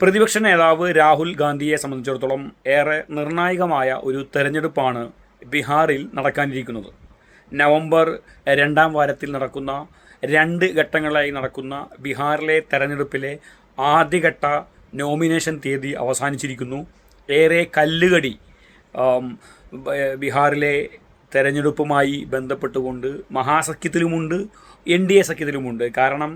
പ്രതിപക്ഷ നേതാവ് രാഹുൽ ഗാന്ധിയെ സംബന്ധിച്ചിടത്തോളം ഏറെ നിർണായകമായ ഒരു തെരഞ്ഞെടുപ്പാണ് ബീഹാറിൽ നടക്കാനിരിക്കുന്നത്. നവംബർ രണ്ടാം വാരത്തിൽ നടക്കുന്ന രണ്ട് ഘട്ടങ്ങളായി നടക്കുന്ന ബീഹാറിലെ തെരഞ്ഞെടുപ്പിലെ ആദ്യഘട്ട നോമിനേഷൻ തീയതി അവസാനിച്ചിരിക്കുന്നു. ഏറെ കല്ലുകടി ബീഹാറിലെ തെരഞ്ഞെടുപ്പുമായി ബന്ധപ്പെട്ടുകൊണ്ട് മഹാസഖ്യത്തിലുമുണ്ട് എൻ ഡി എ സഖ്യത്തിലുമുണ്ട്. കാരണം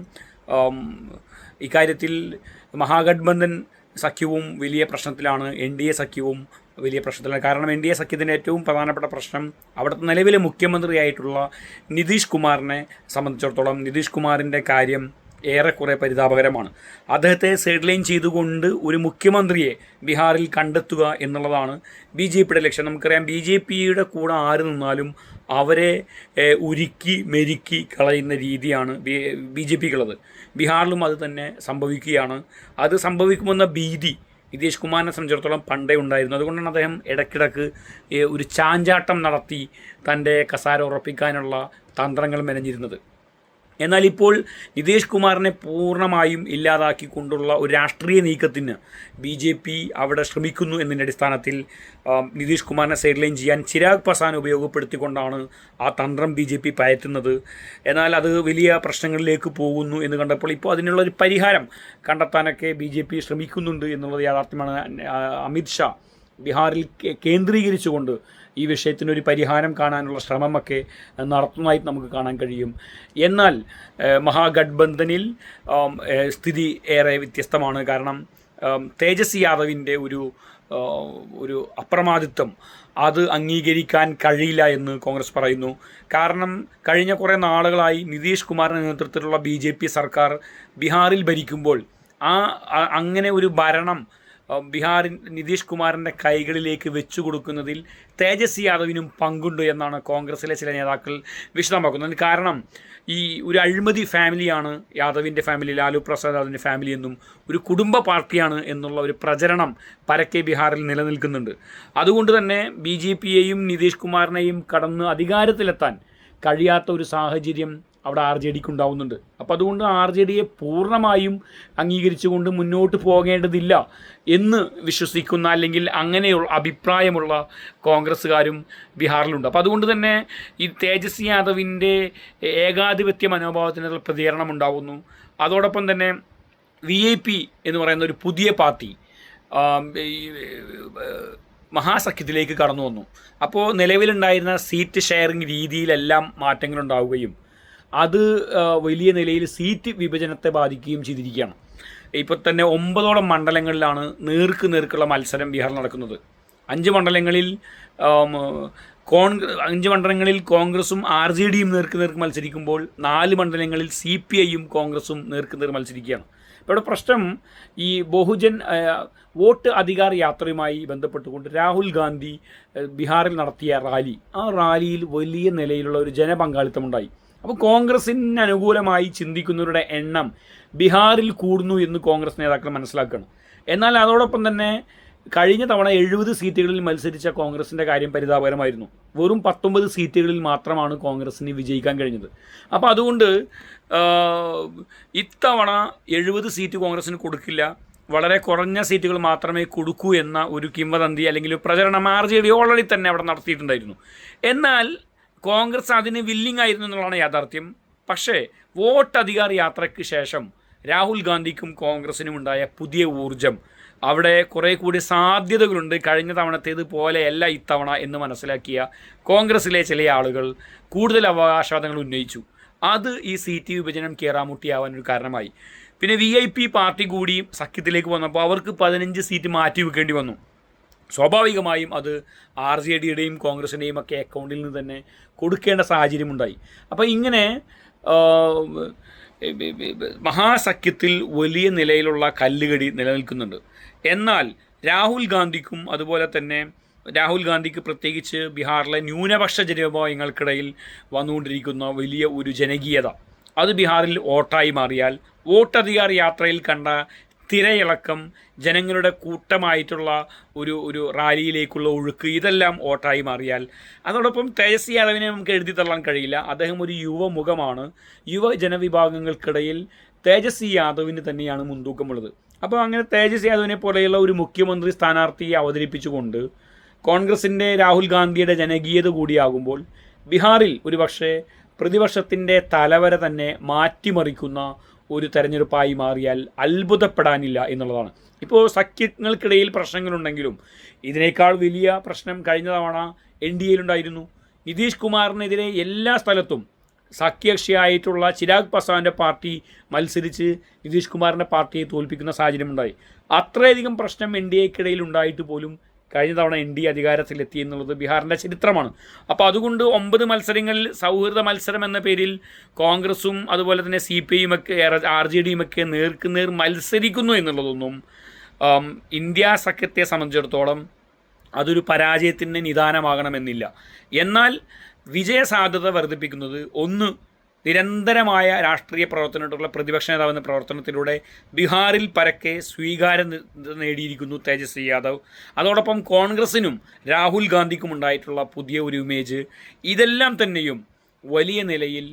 ഇക്കാര്യത്തിൽ മഹാഗഡ്ബന്ധൻ സഖ്യവും വലിയ പ്രശ്നത്തിലാണ് എൻ ഡി എ സഖ്യവും വലിയ പ്രശ്നത്തിലാണ്. കാരണം എൻ ഡി എ സഖ്യത്തിന്റെ ഏറ്റവും പ്രധാനപ്പെട്ട പ്രശ്നം അവിടുത്തെ നിലവിലെ മുഖ്യമന്ത്രിയായിട്ടുള്ള നിതീഷ് കുമാറിനെ സംബന്ധിച്ചിടത്തോളം നിതീഷ് കുമാറിന്റെ കാര്യം ഏറെക്കുറെ പരിതാപകരമാണ്. അദ്ദേഹത്തെ സൈഡ് ലൈൻ ചെയ്തുകൊണ്ട് ഒരു മുഖ്യമന്ത്രിയെ ബീഹാറിൽ കണ്ടെത്തുക എന്നുള്ളതാണ് ബി ജെ പിയുടെ ലക്ഷ്യം. നമുക്കറിയാം ബി ജെ പിയുടെ കൂടെ ആര് നിന്നാലും അവരെ ഉരുക്കി മെരുക്കി കളയുന്ന രീതിയാണ് ബി ജെ പിക്കുള്ളത്. ബീഹാറിലും അത് തന്നെ സംഭവിക്കുകയാണ്. അത് സംഭവിക്കുമെന്ന ഭീതി നിതീഷ് കുമാറിനെ സംബന്ധിച്ചിടത്തോളം പണ്ടേ ഉണ്ടായിരുന്നു. അതുകൊണ്ടാണ് അദ്ദേഹം ഇടയ്ക്കിടക്ക് ഒരു ചാഞ്ചാട്ടം നടത്തി തന്റെ കസാര ഉറപ്പിക്കാനുള്ള തന്ത്രങ്ങൾ മെനഞ്ഞിരുന്നത്. എന്നാൽ ഇപ്പോൾ നിതീഷ് കുമാറിനെ പൂർണമായും ഇല്ലാതാക്കിക്കൊണ്ടുള്ള ഒരു രാഷ്ട്രീയ നീക്കത്തിന് ബി ജെ പി അവിടെ ശ്രമിക്കുന്നു എന്നതിന്റെ അടിസ്ഥാനത്തിൽ നിതീഷ് കുമാറിനെ സൈഡ് ലൈൻ ചെയ്യാൻ ചിരാഗ് പസാൻ ഉപയോഗപ്പെടുത്തിക്കൊണ്ടാണ് ആ തന്ത്രം ബി ജെ പി പയറ്റുന്നത്. എന്നാൽ അത് വലിയ പ്രശ്നങ്ങളിലേക്ക് പോകുന്നു എന്ന് കണ്ടപ്പോൾ ഇപ്പോൾ അതിനുള്ള ഒരു പരിഹാരം കണ്ടെത്താനൊക്കെ ബി ജെ പി ശ്രമിക്കുന്നുണ്ട് എന്നുള്ളത് യാഥാർത്ഥ്യമാണ്. അമിത്ഷാ ബീഹാറിൽ കേന്ദ്രീകരിച്ചുകൊണ്ട് ഈ വിഷയത്തിനൊരു പരിഹാരം കാണാനുള്ള ശ്രമമൊക്കെ നടത്തുന്നതായി നമുക്ക് കാണാൻ കഴിയും. എന്നാൽ മഹാഗഡ്ബന്ധനിൽ സ്ഥിതി ഏറെ വ്യത്യസ്തമാണ്. കാരണം തേജസ് തേജസ്വി യാദവിന്റെ ഒരു ഒരു അപ്രമാദിത്വം അത് അംഗീകരിക്കാൻ കഴിയില്ല എന്ന് കോൺഗ്രസ് പറയുന്നു. കാരണം കഴിഞ്ഞ കുറേ നാളുകളായി നിതീഷ് കുമാറിന്റെ നേതൃത്വത്തിലുള്ള ബി സർക്കാർ ബീഹാറിൽ ഭരിക്കുമ്പോൾ ആ- അങ്ങനെ ഒരു ഭരണം ആ, ബീഹാറിൻ നിതീഷ് കുമാറിന്റെ കൈകളിലേക്ക് വെച്ചു കൊടുക്കുന്നതിൽ തേജസ്വി യാദവിനും പങ്കുണ്ട് എന്നാണ് കോൺഗ്രസിലെ ചില നേതാക്കൾ വിശദമാക്കുന്നത്. കാരണം ഈ ഒരു അഴിമതി ഫാമിലിയാണ് യാദവിന്റെ ഫാമിലി ലാലു പ്രസാദ് യാദവിന്റെ ഫാമിലി എന്നും ഒരു കുടുംബ പാർട്ടിയാണ് എന്നുള്ള ഒരു പ്രചരണം പരക്കെ ബീഹാറിൽ നിലനിൽക്കുന്നുണ്ട്. അതുകൊണ്ട് തന്നെ ബി ജെ പിയെയും നിതീഷ് കുമാറിനെയും കടന്ന് അധികാരത്തിലെത്താൻ കഴിയാത്ത ഒരു സാഹചര്യം അവിടെ ആർ ജെ ഡിക്ക് ഉണ്ടാവുന്നുണ്ട്. അപ്പോൾ അതുകൊണ്ട് ആർ ജെ ഡിയെ പൂർണമായും അംഗീകരിച്ചുകൊണ്ട് മുന്നോട്ട് പോകേണ്ടതില്ല എന്ന് വിശ്വസിക്കുന്ന അല്ലെങ്കിൽ അങ്ങനെയുള്ള അഭിപ്രായമുള്ള കോൺഗ്രസ്സുകാരും ബീഹാറിലുണ്ട്. അപ്പോൾ അതുകൊണ്ട് തന്നെ ഈ തേജസ്വി യാദവിന്റെ ഏകാധിപത്യ മനോഭാവത്തിന് പ്രതികരണം ഉണ്ടാവുന്നു. അതോടൊപ്പം തന്നെ വി ഐ പി എന്ന് പറയുന്ന ഒരു പുതിയ പാർട്ടി മഹാസഖ്യത്തിലേക്ക് കടന്നു വന്നു. അപ്പോൾ നിലവിലുണ്ടായിരുന്ന സീറ്റ് ഷെയറിംഗ് രീതിയിലെല്ലാം മാറ്റങ്ങളുണ്ടാവുകയും അത് വലിയ നിലയിൽ സീറ്റ് വിഭജനത്തെ ബാധിക്കുകയും ചെയ്തിരിക്കുകയാണ്. ഇപ്പോൾ തന്നെ ഒമ്പതോളം മണ്ഡലങ്ങളിലാണ് നേർക്ക് നേർക്കുള്ള മത്സരം ബീഹാറിൽ നടക്കുന്നത്. അഞ്ച് മണ്ഡലങ്ങളിൽ കോൺഗ്ര കോൺഗ്രസ് അഞ്ച് മണ്ഡലങ്ങളിൽ കോൺഗ്രസും ആർ ജെ ഡിയും നേർക്ക് നേർക്ക് മത്സരിക്കുമ്പോൾ നാല് മണ്ഡലങ്ങളിൽ സി പി ഐയും കോൺഗ്രസും നേർക്ക് നേർ മത്സരിക്കുകയാണ്. ഇവിടെ പ്രശ്നം ഈ ബഹുജൻ വോട്ട് അധികാർ യാത്രയുമായി ബന്ധപ്പെട്ടുകൊണ്ട് രാഹുൽ ഗാന്ധി ബീഹാറിൽ നടത്തിയ റാലി. ആ റാലിയിൽ വലിയ നിലയിലുള്ള ഒരു ജനപങ്കാളിത്തമുണ്ടായി. അപ്പോൾ കോൺഗ്രസിന് അനുകൂലമായി ചിന്തിക്കുന്നവരുടെ എണ്ണം ബീഹാറിൽ കൂടുന്നു എന്ന് കോൺഗ്രസ് നേതാക്കൾ മനസ്സിലാക്കണം. എന്നാൽ അതോടൊപ്പം തന്നെ കഴിഞ്ഞ തവണ എഴുപത് സീറ്റുകളിൽ മത്സരിച്ച കോൺഗ്രസിന്റെ കാര്യം പരിതാപകരമായിരുന്നു. വെറും പത്തൊമ്പത് സീറ്റുകളിൽ മാത്രമാണ് കോൺഗ്രസിന് വിജയിക്കാൻ കഴിഞ്ഞത്. അപ്പോൾ അതുകൊണ്ട് ഇത്തവണ എഴുപത് സീറ്റ് കോൺഗ്രസിന് കൊടുക്കില്ല. വളരെ കുറഞ്ഞ സീറ്റുകൾ മാത്രമേ കൊടുക്കൂ എന്ന ഒരു കിംവദന്തി അല്ലെങ്കിൽ പ്രചരണം ആർ ജെ ഡി ഓൾറെഡി തന്നെ അവിടെ നടത്തിയിട്ടുണ്ടായിരുന്നു. എന്നാൽ കോൺഗ്രസ് അതിന് വില്ലിംഗ് ആയിരുന്നു എന്നുള്ളതാണ് യാഥാർത്ഥ്യം. പക്ഷേ വോട്ട് അധികാർ യാത്രയ്ക്ക് ശേഷം രാഹുൽ ഗാന്ധിക്കും കോൺഗ്രസിനും ഉണ്ടായ പുതിയ ഊർജം അവിടെ കുറേ കൂടി സാധ്യതകളുണ്ട്. കഴിഞ്ഞ തവണത്തേത് പോലെയല്ല ഇത്തവണ എന്ന് മനസ്സിലാക്കിയ കോൺഗ്രസിലെ ചില ആളുകൾ കൂടുതൽ അവകാശവാദങ്ങൾ ഉന്നയിച്ചു. അത് ഈ സീറ്റ് വിഭജനം കയറാമുട്ടിയാവാൻ ഒരു കാരണമായി. പിന്നെ വി ഐ പി പാർട്ടി കൂടി സഖ്യത്തിലേക്ക് വന്നപ്പോൾ അവർക്ക് പതിനഞ്ച് സീറ്റ് മാറ്റി വെക്കേണ്ടി വന്നു. സ്വാഭാവികമായും അത് ആർ ജെ ഡിയുടെയും കോൺഗ്രസിന്റെയും ഒക്കെ അക്കൗണ്ടിൽ നിന്ന് തന്നെ കൊടുക്കേണ്ട സാഹചര്യമുണ്ടായി. അപ്പോൾ ഇങ്ങനെ മഹാസഖ്യത്തിൽ വലിയ നിലയിലുള്ള കല്ലുകടി നിലനിൽക്കുന്നുണ്ട്. എന്നാൽ രാഹുൽ ഗാന്ധിക്കും അതുപോലെ തന്നെ രാഹുൽ ഗാന്ധിക്ക് പ്രത്യേകിച്ച് ബീഹാറിലെ ന്യൂനപക്ഷ ജനവിഭാഗങ്ങൾക്കിടയിൽ വന്നുകൊണ്ടിരിക്കുന്ന വലിയ ഒരു ജനകീയത. അത് ബീഹാറിൽ വോട്ടായി മാറിയാൽ വോട്ടധികാർ യാത്രയിൽ കണ്ട തിരയിളക്കം ജനങ്ങളുടെ കൂട്ടമായിട്ടുള്ള ഒരു ഒരു റാലിയിലേക്കുള്ള ഒഴുക്ക് ഇതെല്ലാം ഓട്ടായി മാറിയാൽ. അതോടൊപ്പം തേജസ്വി യാദവിനെ നമുക്ക് എഴുതി തള്ളാൻ കഴിയില്ല. അദ്ദേഹം ഒരു യുവമുഖമാണ്. യുവ ജനവിഭാഗങ്ങൾക്കിടയിൽ തേജസ്വി യാദവിന് തന്നെയാണ് മുൻതൂക്കമുള്ളത്. അപ്പോൾ അങ്ങനെ തേജസ്വി യാദവിനെ പോലെയുള്ള ഒരു മുഖ്യമന്ത്രി സ്ഥാനാർത്ഥിയെ അവതരിപ്പിച്ചുകൊണ്ട് കോൺഗ്രസിന്റെ രാഹുൽ ഗാന്ധിയുടെ ജനകീയത കൂടിയാകുമ്പോൾ ബീഹാറിൽ ഒരു പക്ഷേ പ്രതിപക്ഷത്തിന്റെ തലവര തന്നെ മാറ്റിമറിക്കുന്ന ഒരു തെരഞ്ഞെടുപ്പായി മാറിയാൽ അത്ഭുതപ്പെടാനില്ല എന്നുള്ളതാണ്. ഇപ്പോൾ സഖ്യങ്ങൾക്കിടയിൽ പ്രശ്നങ്ങളുണ്ടെങ്കിലും ഇതിനേക്കാൾ വലിയ പ്രശ്നം കഴിഞ്ഞ തവണ എൻ ഡി എയിലുണ്ടായിരുന്നു. നിതീഷ് കുമാറിനെതിരെ എല്ലാ സ്ഥലത്തും സഖ്യകക്ഷിയായിട്ടുള്ള ചിരാഗ് പസ്വാന്റെ പാർട്ടി മത്സരിച്ച് നിതീഷ് കുമാറിന്റെ പാർട്ടിയെ തോൽപ്പിക്കുന്ന സാഹചര്യമുണ്ടായി. അത്രയധികം പ്രശ്നം എൻ ഡി എക്കിടയിൽ ഉണ്ടായിട്ട് പോലും കഴിഞ്ഞ തവണ എൻ ഡി അധികാരത്തിലെത്തി എന്നുള്ളത് ബീഹാറിന്റെ ചരിത്രമാണ്. അപ്പോൾ അതുകൊണ്ട് ഒമ്പത് മത്സരങ്ങളിൽ സൗഹൃദ മത്സരം എന്ന പേരിൽ കോൺഗ്രസും അതുപോലെ തന്നെ സി പി ഐയും ഒക്കെ ആർ ജെ ഡിയും ഒക്കെ നേർക്കുനേർ മത്സരിക്കുന്നു എന്നുള്ളതൊന്നും ഇന്ത്യ സഖ്യത്തെ സംബന്ധിച്ചിടത്തോളം അതൊരു പരാജയത്തിന്റെ നിദാനമാകണമെന്നില്ല. എന്നാൽ വിജയസാധ്യത വർദ്ധിപ്പിക്കുന്നത് ഒന്ന് നിരന്തരമായ രാഷ്ട്രീയ പ്രവർത്തനത്തിലുള്ള പ്രതിപക്ഷ നേതാവ് എന്ന പ്രവർത്തനത്തിലൂടെ ബീഹാറിൽ പരക്കെ സ്വീകാരം നേടിയിരിക്കുന്നു തേജസ്വി യാദവ്. അതോടൊപ്പം കോൺഗ്രസിനും രാഹുൽ ഗാന്ധിക്കും ഉണ്ടായിട്ടുള്ള പുതിയ ഒരു ഇമേജ് ഇതെല്ലാം തന്നെയും വലിയ നിലയിൽ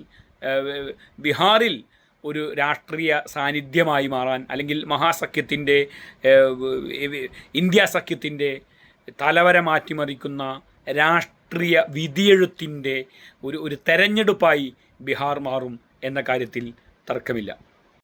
ബീഹാറിൽ ഒരു രാഷ്ട്രീയ സാന്നിധ്യമായി മാറാൻ അല്ലെങ്കിൽ മഹാസഖ്യത്തിന്റെ ഇന്ത്യ സഖ്യത്തിന്റെ തലവര മാറ്റിമറിക്കുന്ന രാഷ്ട്രീയ വിധിയെഴുത്തിന്റെ ഒരു ഒരു തെരഞ്ഞെടുപ്പായി ബീഹാർ മാറും എന്ന കാര്യത്തിൽ തർക്കമില്ല.